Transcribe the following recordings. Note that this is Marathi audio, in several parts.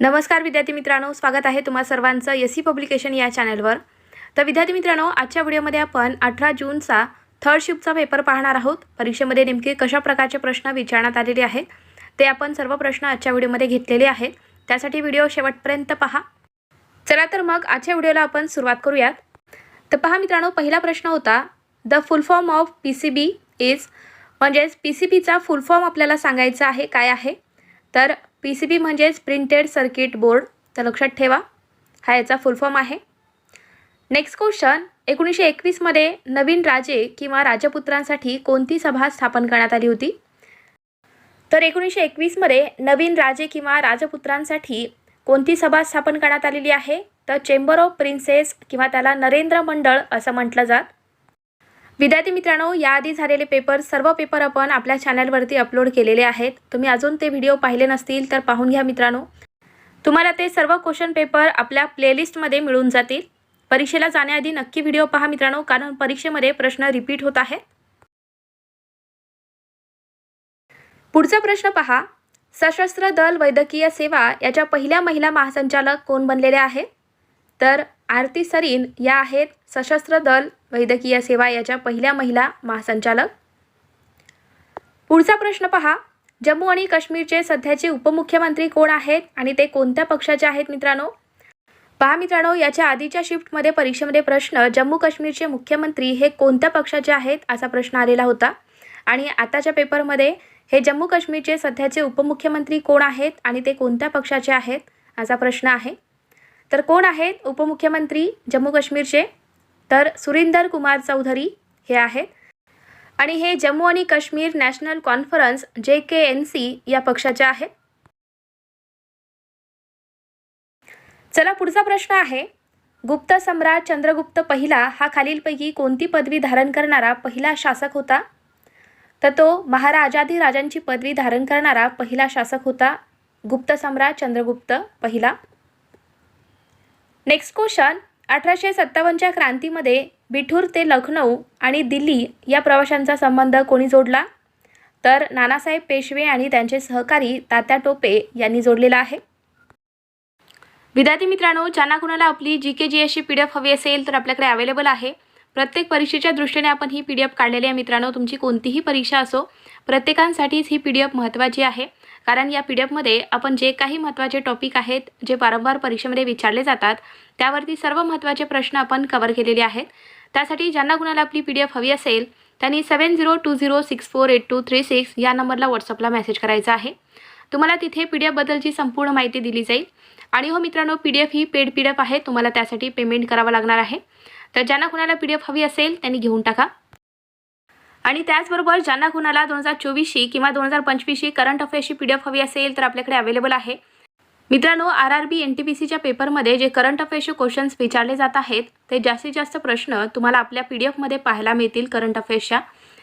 नमस्कार विद्यार्थी मित्रांनो स्वागत आहे तुम्हा सर्वांचं एस सी पब्लिकेशन या चॅनलवर. तर विद्यार्थी मित्रांनो आजच्या व्हिडिओमध्ये आपण अठरा जूनचा थर्ड शिफ्टचा पेपर पाहणार आहोत. परीक्षेमध्ये नेमके कशा प्रकारचे प्रश्न विचारण्यात आलेले आहेत ते आपण सर्व प्रश्न आजच्या व्हिडिओमध्ये घेतलेले आहेत. त्यासाठी व्हिडिओ शेवटपर्यंत पहा. चला तर मग आजच्या व्हिडिओला आपण सुरुवात करूयात. तर पहा मित्रांनो पहिला प्रश्न होता the full form of P C B is म्हणजेच पी सी बीचा फुल फॉर्म आपल्याला सांगायचा आहे काय आहे? तर पी सी बी म्हणजेच प्रिंटेड सर्किट बोर्ड. तर लक्षात ठेवा हा याचा फुल फॉर्म आहे. नेक्स्ट क्वेश्चन एकोणीसशे एकवीसमध्ये नवीन राजे किंवा राजपुत्रांसाठी कोणती सभा स्थापन करण्यात आली होती? तर एकोणीसशे एकवीसमध्ये नवीन राजे किंवा राजपुत्रांसाठी कोणती सभा स्थापन करण्यात आलेली आहे? तर चेंबर ऑफ प्रिन्सेस किंवा त्याला नरेंद्र मंडळ असं म्हटलं जात. विद्यार्थी मित्रांनो याआधी झालेले पेपर सर्व पेपर आपण आपल्या चॅनलवरती अपलोड केलेले आहेत. तुम्ही अजून ते व्हिडिओ पाहिले नसतील तर पाहून घ्या मित्रांनो. तुम्हाला ते सर्व क्वेश्चन पेपर आपल्या प्लेलिस्टमध्ये मिळून जातील. परीक्षेला जाण्याआधी नक्की व्हिडिओ पहा मित्रांनो कारण परीक्षेमध्ये प्रश्न रिपीट होत आहे पुढचा प्रश्न पहा. सशस्त्र दल वैद्यकीय सेवा याच्या पहिल्या महिला महासंचालक कोण बनलेल्या आहेत? तर आरती सरीन या आहेत सशस्त्र दल वैद्यकीय सेवा याच्या पहिल्या महिला महासंचालक. पुढचा प्रश्न पहा. जम्मू आणि काश्मीरचे सध्याचे उपमुख्यमंत्री कोण आहेत आणि ते कोणत्या पक्षाचे आहेत मित्रांनो? पहा मित्रांनो याच्या आधीच्या शिफ्टमध्ये परीक्षेमध्ये प्रश्न जम्मू काश्मीरचे मुख्यमंत्री हे कोणत्या पक्षाचे आहेत असा प्रश्न आलेला होता. आणि आताच्या पेपरमध्ये हे जम्मू काश्मीरचे सध्याचे उपमुख्यमंत्री कोण आहेत आणि ते कोणत्या पक्षाचे आहेत असा प्रश्न आहे. तर कोण आहेत उपमुख्यमंत्री जम्मू काश्मीरचे? तर सुरिंदर कुमार चौधरी हे आहेत. आणि हे जम्मू आणि काश्मीर नॅशनल कॉन्फरन्स जे के एन सी या पक्षाचे आहेत. चला पुढचा प्रश्न आहे. गुप्त सम्राट चंद्रगुप्त पहिला हा खालीलपैकी कोणती पदवी धारण करणारा पहिला शासक होता? तर तो महाराजाधिराजांची पदवी धारण करणारा पहिला शासक होता. गुप्त सम्राट चंद्रगुप्त पहिला. नेक्स्ट क्वेश्चन अठराशे सत्तावन्नच्या क्रांतीमध्ये बिठूर ते लखनौ आणि दिल्ली या प्रवाशांचा संबंध कोणी जोडला? तर नानासाहेब पेशवे आणि त्यांचे सहकारी तात्या टोपे यांनी जोडलेला आहे. विद्यार्थी मित्रांनो ज्यांना कुणाला आपली जी के जी एसची पी डी एफ हवी असेल तर आपल्याकडे अवेलेबल आहे. प्रत्येक परीक्षेच्या दृष्टीने आपण ही पी डी एफ काढलेली आहे मित्रांनो. तुमची कोणतीही परीक्षा असो प्रत्येकांसाठीच ही पी डी एफ महत्त्वाची आहे. कारण या पी डी एफमध्ये आपण जे काही महत्त्वाचे टॉपिक आहेत जे वारंवार परीक्षेमध्ये विचारले जातात त्यावरती सर्व महत्त्वाचे प्रश्न आपण कवर केलेले आहेत. त्यासाठी ज्यांना कुणाला आपली पी डी एफ हवी असेल त्यांनी seven zero two zero six four eight two three six या नंबरला व्हॉट्सअपला मेसेज करायचा आहे. तुम्हाला तिथे पी डी एफबद्दलची संपूर्ण माहिती दिली जाईल. आणि हो मित्रांनो पी डी एफ ही पेड पी डी एफ आहे तुम्हाला त्यासाठी पेमेंट करावं लागणार आहे. तर ज्यांना कुणाला पी डी एफ हवी असेल त्यांनी घेऊन टाका. आणि त्याचबरोबर ज्यांना कुणाला दोन हजार चोवीसशी किंवा दोन हजार पंचवीसशी करंट अफेअर्सची पी डी एफ हवी असेल तर आपल्याकडे अवेलेबल आहे. मित्रांनो R R B N T P सीच्या पेपरमध्ये जे करंट अफेअर्सचे क्वेश्चन्स विचारले जात आहेत ते जास्तीत जास्त प्रश्न तुम्हाला आपल्या पी डी एफमध्ये पाहायला मिळतील करंट अफेअर्सच्या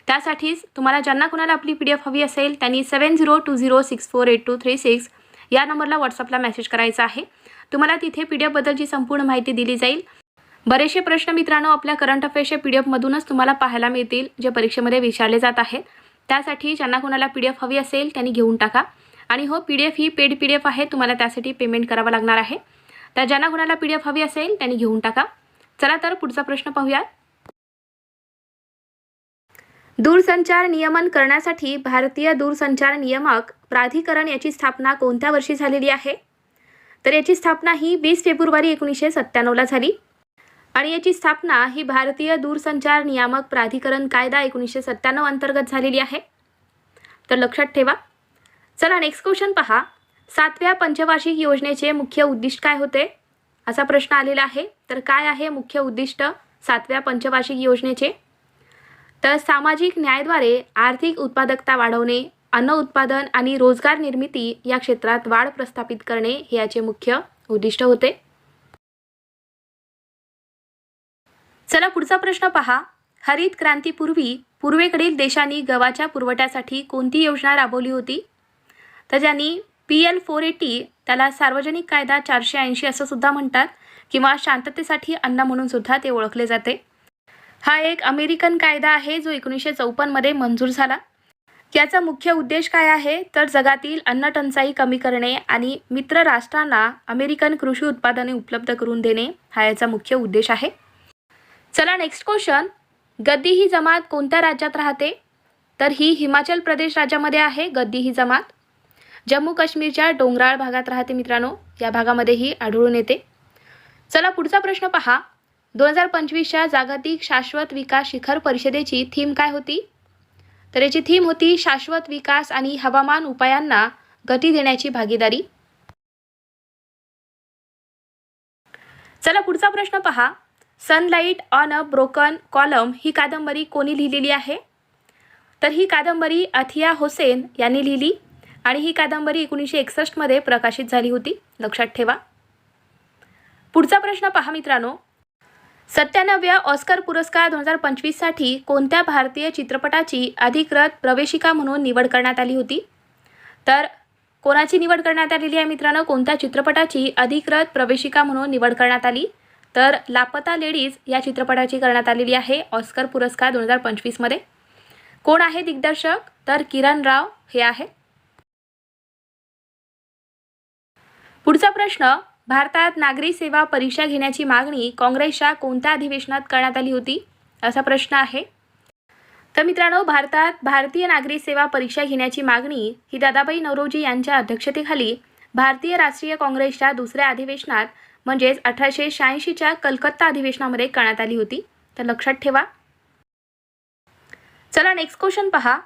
त्यासाठीच तुम्हाला ज्यांना कुणाला आपली पी डी एफ हवी असेल त्यांनी seven zero two zero six four eight two three six या नंबरला व्हॉट्सअपला मेसेज करायचा आहे. तुम्हाला तिथे पी डी एफबद्दलची संपूर्ण माहिती दिली जाईल. बरेचसे प्रश्न मित्रांनो आपल्या करंट अफेअर्सच्या पी डी एफमधूनच तुम्हाला पाहायला मिळतील जे परीक्षेमध्ये विचारले जात आहेत. त्यासाठी ज्यांना कुणाला पी डी एफ हवी असेल त्यांनी घेऊन टाका. आणि हो पी डी एफ ही पेड पी डी एफ आहे तुम्हाला त्यासाठी पेमेंट करावं लागणार आहे. तर ज्यांना कुणाला पी डी एफ हवी असेल त्यांनी घेऊन टाका. चला तर पुढचा प्रश्न पाहूयात. दूरसंचार नियमन करण्यासाठी भारतीय दूरसंचार नियामक प्राधिकरण याची स्थापना कोणत्या वर्षी झालेली आहे? तर याची स्थापना ही वीस फेब्रुवारी एकोणीसशे सत्त्याण्णवला झाली. आणि याची स्थापना ही भारतीय दूरसंचार नियामक प्राधिकरण कायदा एकोणीसशे सत्त्याण्णव अंतर्गत झालेली आहे. तर लक्षात ठेवा. चला नेक्स्ट क्वेश्चन पहा. सातव्या पंचवार्षिक योजनेचे मुख्य उद्दिष्ट काय होते? असा प्रश्न आलेला आहे. तर काय आहे मुख्य उद्दिष्ट सातव्या पंचवार्षिक योजनेचे? तर सामाजिक न्यायाद्वारे आर्थिक उत्पादकता वाढवणे अन्न उत्पादन आणि रोजगार निर्मिती या क्षेत्रात वाढ प्रस्थापित करणे हे याचे मुख्य उद्दिष्ट होते. चला पुढचा प्रश्न पहा. हरित क्रांतीपूर्वी पूर्वेकडील देशांनी गव्हाच्या पुरवठ्यासाठी कोणती योजना राबवली होती? तर ज्यांनी पी एल फोर एटी त्याला सार्वजनिक कायदा चारशे ऐंशी असं सुद्धा म्हणतात किंवा शांततेसाठी अन्न म्हणून सुद्धा ते ओळखले जाते. हा एक अमेरिकन कायदा आहे जो एकोणीसशे चौपन्नमध्ये मंजूर झाला. याचा मुख्य उद्देश काय आहे? तर जगातील अन्नटंचाई कमी करणे आणि मित्र राष्ट्रांना अमेरिकन कृषी उत्पादने उपलब्ध करून देणे हा याचा मुख्य उद्देश आहे. चला नेक्स्ट क्वेश्चन गद्दी ही जमात कोणत्या राज्यात राहते? तर ही हिमाचल प्रदेश राज्यामध्ये आहे गद्दी ही जमात. जम्मू काश्मीरच्या डोंगराळ भागात राहते मित्रांनो या भागामध्ये ही आढळून येते. चला पुढचा प्रश्न पहा. दोन हजार पंचवीसच्या जागतिक शाश्वत विकास शिखर परिषदेची थीम काय होती? तर याची थीम होती शाश्वत विकास आणि हवामान उपायांना गती देण्याची भागीदारी. चला पुढचा प्रश्न पहा. Sunlight on a broken column ही कादंबरी कोणी लिहिलेली आहे? तर ही कादंबरी अथिया होसेन यांनी लिहिली आणि ही कादंबरी एकोणीसशे एकसष्टमध्ये प्रकाशित झाली होती. लक्षात ठेवा. पुढचा प्रश्न पहा मित्रांनो. सत्त्याण्णव्या ऑस्कर पुरस्कार दोन हजार पंचवीससाठी कोणत्या भारतीय चित्रपटाची अधिकृत प्रवेशिका म्हणून निवड करण्यात आली होती? तर कोणाची निवड करण्यात आलेली आहे मित्रांनो? कोणत्या चित्रपटाची अधिकृत प्रवेशिका म्हणून निवड करण्यात आली? तर लापता लेडीज या चित्रपटाची करण्यात आलेली आहे ऑस्कर पुरस्कार दोन हजार पंचवीसमध्ये. कोण आहे दिग्दर्शक? तर किरण राव हे आहे पुढचा प्रश्न भारतात नागरी सेवा परीक्षा घेण्याची मागणी काँग्रेसच्या कोणत्या अधिवेशनात करण्यात आली होती? असा प्रश्न आहे. तर मित्रांनो भारतात भारतीय नागरी सेवा परीक्षा घेण्याची मागणी ही दादाबाई नवरोजी यांच्या अध्यक्षतेखाली भारतीय राष्ट्रीय काँग्रेसच्या दुसऱ्या अधिवेशनात म्हणजेच अठराशे शहाऐंशीच्या कलकत्ता अधिवेशनामध्ये करण्यात आली होती. तर लक्षात ठेवा. चला नेक्स्ट क्वेश्चन पहा.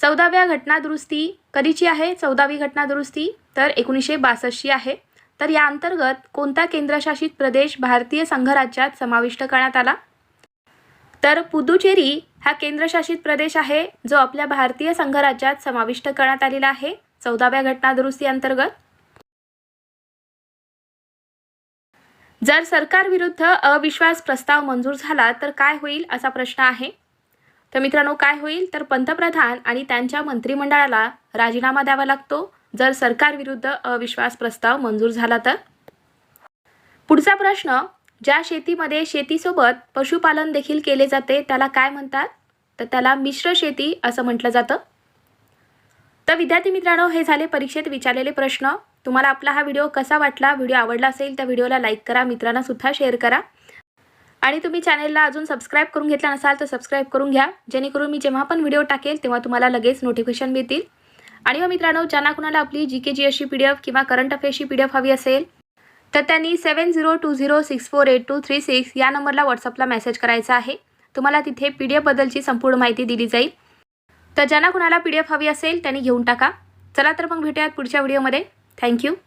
चौदाव्या घटनादुरुस्ती कधीची आहे? चौदावी घटनादुरुस्ती तर एकोणीसशे बासष्टची आहे. तर या अंतर्गत कोणता केंद्रशासित प्रदेश भारतीय संघराज्यात समाविष्ट करण्यात आला? तर पुदुचेरी हा केंद्रशासित प्रदेश आहे जो आपल्या भारतीय संघराज्यात समाविष्ट करण्यात आलेला आहे. चौदाव्या घटनादुरुस्ती अंतर्गत जर सरकारविरुद्ध अविश्वास प्रस्ताव मंजूर झाला तर काय होईल असा प्रश्न आहे. तर मित्रांनो काय होईल? तर पंतप्रधान आणि त्यांच्या मंत्रिमंडळाला राजीनामा द्यावा लागतो. जर सरकारविरुद्ध अविश्वास प्रस्ताव मंजूर झाला तर. पुढचा प्रश्न ज्या शेतीमध्ये शेतीसोबत पशुपालन देखील केले जाते त्याला काय म्हणतात? तर त्याला मिश्र शेती असं म्हटलं जातं. तर विद्यार्थी मित्रांनो हे झाले परीक्षेत विचारलेले प्रश्न. तुम्हाला आपला हा व्हिडिओ कसा वाटला व्हिडिओ आवडला असेल त्या व्हिडिओला लाईक करा मित्रांना सुद्धा शेअर करा. आणि तुम्ही चॅनेलला अजून सबस्क्राईब करून घेतला नसाल तर सबस्क्राईब करून घ्या. जेणेकरून मी जेव्हा पण व्हिडिओ टाकेल तेव्हा तुम्हाला लगेच नोटिफिकेशन मिळतील. आणि हो मित्रांनो ज्यांना कुणाला आपली जी के जी एसची पी डी एफ किंवा करंट अफेअर्सची पी डी एफ हवी असेल तर त्यांनी seven zero two zero six four eight two three six या नंबरला व्हॉट्सअपला मेसेज करायचा आहे. तुम्हाला तिथे पी डी एफबद्दलची संपूर्ण माहिती दिली जाईल. तर ज्यांना कुणाला पी डी एफ हवी असेल त्यांनी घेऊन टाका. चला तर मग भेटूयात पुढच्या व्हिडिओमध्ये Thank you.